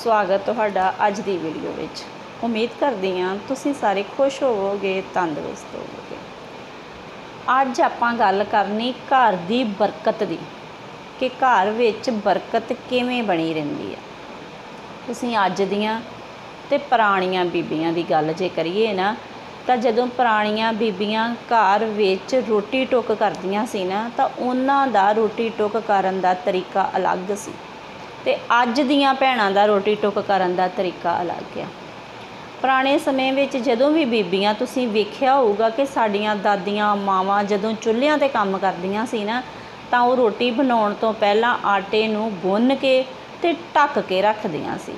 ਸਵਾਗਤ ਤੁਹਾਡਾ ਅੱਜ ਦੀ ਵੀਡੀਓ ਵਿੱਚ। ਉਮੀਦ ਕਰਦੀ ਹਾਂ ਤੁਸੀਂ ਸਾਰੇ ਖੁਸ਼ ਹੋਵੋਗੇ, ਤੰਦਰੁਸਤ ਹੋਵੋਗੇ। ਅੱਜ ਆਪਾਂ ਗੱਲ ਕਰਨੀ ਘਰ ਦੀ ਬਰਕਤ ਦੀ, ਕਿ ਘਰ ਵਿੱਚ ਬਰਕਤ ਕਿਵੇਂ ਬਣੀ ਰਹਿੰਦੀ ਹੈ। ਤੁਸੀਂ ਅੱਜ ਦੀਆਂ ਤੇ ਪੁਰਾਣੀਆਂ ਬੀਬੀਆਂ ਦੀ ਗੱਲ ਜੇ ਕਰੀਏ ਨਾ, ਤਾਂ ਜਦੋਂ ਪੁਰਾਣੀਆਂ ਬੀਬੀਆਂ ਘਰ ਵਿੱਚ ਰੋਟੀ ਟੁੱਕ ਕਰਦੀਆਂ ਸੀ ਨਾ, ਤਾਂ ਉਹਨਾਂ ਦਾ ਰੋਟੀ ਟੁੱਕ ਕਰਨ ਦਾ ਤਰੀਕਾ ਅਲੱਗ ਸੀ। ਤੇ ਅੱਜ ਦੀਆਂ ਭੈਣਾਂ ਦਾ ਰੋਟੀ ਟੁੱਕ ਕਰਨ ਦਾ ਤਰੀਕਾ ਅਲੱਗ ਆ। ਪੁਰਾਣੇ ਸਮੇਂ ਵਿੱਚ ਜਦੋਂ ਵੀ ਬੀਬੀਆਂ, ਤੁਸੀਂ ਵੇਖਿਆ ਹੋਊਗਾ ਕਿ ਸਾਡੀਆਂ ਦਾਦੀਆਂ, ਮਾਵਾਂ ਜਦੋਂ ਚੁੱਲ੍ਹਿਆਂ ਤੇ ਕੰਮ ਕਰਦੀਆਂ ਸੀ ਨਾ, ਤਾਂ ਉਹ ਰੋਟੀ ਬਣਾਉਣ ਤੋਂ ਪਹਿਲਾਂ ਆਟੇ ਨੂੰ ਗੁੰਨ ਕੇ ਤੇ ਢੱਕ ਕੇ ਰੱਖਦੀਆਂ ਸੀ।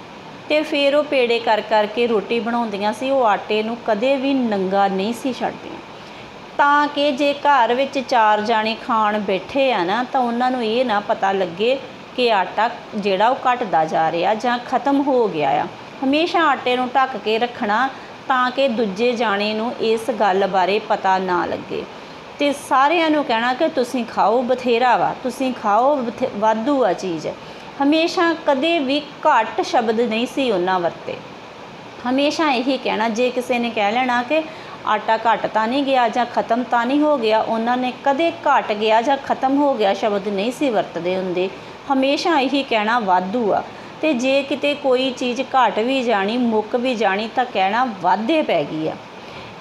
ਤੇ ਫਿਰ ਉਹ ਪੇੜੇ ਕਰ ਕਰਕੇ ਰੋਟੀ ਬਣਾਉਂਦੀਆਂ ਸੀ, ਉਹ ਆਟੇ ਨੂੰ ਕਦੇ ਵੀ ਨੰਗਾ ਨਹੀਂ ਸੀ ਛੱਡਦੀਆਂ। ਤਾਂ ਕਿ ਜੇ ਘਰ ਵਿੱਚ ਚਾਰ ਜਾਣੇ ਖਾਣ ਬੈਠੇ ਆ ਨਾ, ਤਾਂ ਉਹਨਾਂ ਨੂੰ ਇਹ ਨਾ ਪਤਾ ਲੱਗੇ ਕਿ ਆਟਾ ਜਿਹੜਾ ਉਹ ਘਟਦਾ ਜਾ ਰਿਹਾ ਜਾਂ ਖਤਮ ਹੋ ਗਿਆ ਆ। ਹਮੇਸ਼ਾ ਆਟੇ ਨੂੰ ਢੱਕ ਕੇ ਰੱਖਣਾ ਤਾਂ ਕਿ ਦੂਜੇ ਜਾਣੇ ਨੂੰ ਇਸ ਗੱਲ ਬਾਰੇ ਪਤਾ ਨਾ ਲੱਗੇ। ਤੇ ਸਾਰਿਆਂ ਨੂੰ ਕਹਿਣਾ ਕਿ ਤੁਸੀਂ ਖਾਓ, ਬਥੇਰਾ ਵਾ। ਤੁਸੀਂ ਖਾਓ, ਬਥੇ- ਵਾਧੂ ਆ ਚੀਜ਼। ਹਮੇਸ਼ਾ ਕਦੇ ਵੀ ਘੱਟ ਸ਼ਬਦ ਨਹੀਂ ਸੀ ਉਹਨਾਂ ਵਰਤੇ। ਹਮੇਸ਼ਾ ਇਹੀ ਕਹਿਣਾ, ਜੇ ਕਿਸੇ ਨੇ ਕਹਿ ਲੈਣਾ ਕਿ ਆਟਾ ਘੱਟ ਤਾਂ ਨਹੀਂ ਗਿਆ ਜਾਂ ਖਤਮ ਤਾਂ ਨਹੀਂ ਹੋ ਗਿਆ, ਉਹਨਾਂ ਨੇ ਕਦੇ ਘਟ ਗਿਆ ਜਾਂ ਖਤਮ ਹੋ ਗਿਆ ਸ਼ਬਦ ਨਹੀਂ ਸੀ ਵਰਤਦੇ ਹੁੰਦੇ। ਹਮੇਸ਼ਾ ਇਹੀ ਕਹਿਣਾ ਵਾਧੂ ਆ। ਤੇ ਜੇ ਕਿਤੇ ਕੋਈ ਚੀਜ਼ ਘਟ ਵੀ ਜਾਣੀ, ਮੁੱਕ ਵੀ ਜਾਣੀ, ਤਾਂ ਕਹਿਣਾ ਵਾਧੇ ਪੈ ਗਈ ਆ।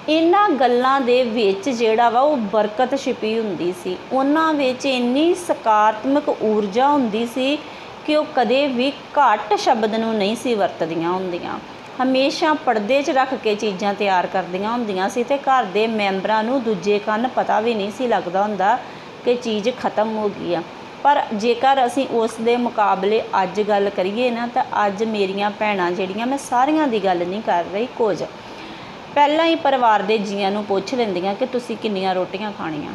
ਇਹਨਾਂ ਗੱਲਾਂ ਦੇ ਵਿੱਚ ਜਿਹੜਾ ਵਾ ਉਹ ਬਰਕਤ ਛਿਪੀ ਹੁੰਦੀ ਸੀ। ਉਹਨਾਂ ਵਿੱਚ ਇੰਨੀ ਸਕਾਰਾਤਮਕ ਊਰਜਾ ਹੁੰਦੀ ਸੀ ਕਿ ਉਹ ਕਦੇ ਵੀ ਘੱਟ ਸ਼ਬਦ ਨੂੰ ਨਹੀਂ ਸੀ ਵਰਤਦੀਆਂ ਹੁੰਦੀਆਂ। ਹਮੇਸ਼ਾ ਪਰਦੇ 'ਚ ਰੱਖ ਕੇ ਚੀਜ਼ਾਂ ਤਿਆਰ ਕਰਦੀਆਂ ਹੁੰਦੀਆਂ ਸੀ ਤੇ ਘਰ ਦੇ ਮੈਂਬਰਾਂ ਨੂੰ ਦੂਜੇ ਕੰਨ ਪਤਾ ਵੀ ਨਹੀਂ ਸੀ ਲੱਗਦਾ ਹੁੰਦਾ ਕਿ ਚੀਜ਼ ਖਤਮ ਹੋ ਗਈ ਆ। ਪਰ ਜੇਕਰ ਅਸੀਂ ਉਸ ਦੇ ਮੁਕਾਬਲੇ ਅੱਜ ਗੱਲ ਕਰੀਏ ਨਾ, ਤਾਂ ਅੱਜ ਮੇਰੀਆਂ ਭੈਣਾਂ ਜਿਹੜੀਆਂ, ਮੈਂ ਸਾਰੀਆਂ ਦੀ ਗੱਲ ਨਹੀਂ ਕਰ ਰਹੀ ਕੁਝ। ਪਹਿਲਾਂ ਹੀ ਪਰਿਵਾਰ ਦੇ ਜੀਆਂ ਨੂੰ ਪੁੱਛ ਲੈਂਦੀਆਂ ਕਿ ਤੁਸੀਂ ਕਿੰਨੀਆਂ ਰੋਟੀਆਂ ਖਾਣੀਆਂ।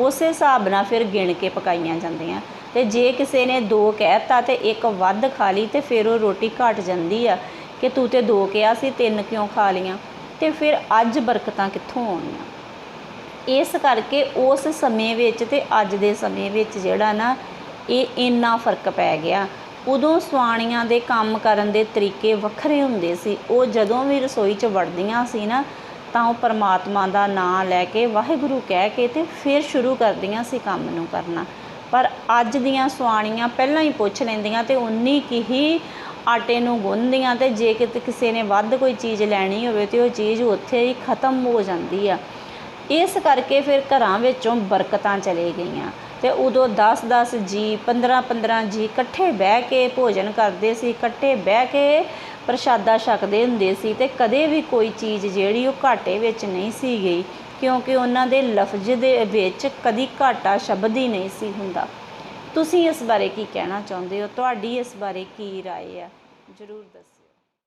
ਉਸੇ ਹਿਸਾਬ ਨਾਲ ਫਿਰ ਗਿਣ ਕੇ ਪਕਾਈਆਂ ਜਾਂਦੀਆਂ। ਤੇ ਜੇ ਕਿਸੇ ਨੇ ਦੋ ਕਹਿਤਾ ਤੇ ਇੱਕ ਵੱਧ ਖਾ ਲਈ ਤੇ ਫਿਰ ਉਹ ਰੋਟੀ ਘਟ ਜਾਂਦੀ ਆ ਕਿ ਤੂੰ ਤੇ ਦੋ ਕਿਹਾ ਸੀ, ਤਿੰਨ ਕਿਉਂ ਖਾ ਲੀਆਂ ਤੇ ਫਿਰ ਅੱਜ ਬਰਕਤਾਂ ਕਿੱਥੋਂ ਆਉਣੀਆਂ? ਇਸ ਕਰਕੇ ਉਸ ਸਮੇਂ ਵਿੱਚ ਤੇ ਅੱਜ ਦੇ ਸਮੇਂ ਵਿੱਚ ਜਿਹੜਾ ਨਾ, ਇਹ ਇੰਨਾ ਫ਼ਰਕ ਪੈ ਗਿਆ। ਉਦੋਂ ਸਵਾਣੀਆਂ ਦੇ ਕੰਮ ਕਰਨ ਦੇ ਤਰੀਕੇ ਵੱਖਰੇ ਹੁੰਦੇ ਸੀ। ਉਹ ਜਦੋਂ ਵੀ ਰਸੋਈ 'ਚ ਵੜਦੀਆਂ ਸੀ ਨਾ, ਤਾਂ ਉਹ ਪਰਮਾਤਮਾ ਦਾ ਨਾਮ ਲੈ ਕੇ, ਵਾਹਿਗੁਰੂ ਕਹਿ ਕੇ ਤੇ ਫਿਰ ਸ਼ੁਰੂ ਕਰਦੀਆਂ ਸੀ ਕੰਮ ਨੂੰ ਕਰਨਾ। ਪਰ ਅੱਜ ਦੀਆਂ ਸਵਾਣੀਆਂ ਪਹਿਲਾਂ ਹੀ ਪੁੱਛ ਲੈਂਦੀਆਂ ਤੇ ਉਨੀ ਕੀ ਹੀ ਆਟੇ ਨੂੰ ਗੁੰਨਦੀਆਂ ਤੇ ਜੇ ਕਿਤੇ ਕਿਸੇ ਨੇ ਵੱਧ ਕੋਈ ਚੀਜ਼ ਲੈਣੀ ਹੋਵੇ ਤੇ ਉਹ ਚੀਜ਼ ਉੱਥੇ ਹੀ ਖਤਮ ਹੋ ਜਾਂਦੀ ਆ। ਇਸ ਕਰਕੇ ਫਿਰ ਘਰਾਂ ਵਿੱਚੋਂ ਬਰਕਤਾਂ ਚਲੇ ਗਈਆਂ ਤੇ ਉਦੋਂ 10-10 ਜੀ 15-15 ਜੀ ਇਕੱਠੇ ਬਹਿ ਕੇ ਭੋਜਨ ਕਰਦੇ ਸੀ ਇਕੱਠੇ ਬਹਿ ਕੇ ਪ੍ਰਸ਼ਾਦਾ ਛਕਦੇ ਹੁੰਦੇ ਸੀ ਤੇ ਕਦੇ ਵੀ ਕੋਈ ਚੀਜ਼ ਜਿਹੜੀ ਉਹ ਘਾਟੇ ਵਿੱਚ ਨਹੀਂ ਸੀ ਗਈ ਕਿਉਂਕਿ ਉਹਨਾਂ ਦੇ ਲਫ਼ਜ਼ ਦੇ ਵਿੱਚ ਕਦੀ ਘਾਟਾ ਸ਼ਬਦ ਹੀ ਨਹੀਂ ਸੀ ਹੁੰਦਾ ਤੁਸੀਂ ਇਸ ਬਾਰੇ ਕੀ ਕਹਿਣਾ ਚਾਹੁੰਦੇ ਹੋ ਤੁਹਾਡੀ ਇਸ ਬਾਰੇ ਕੀ رائے ਆ ਜਰੂਰ ਦੱਸੋ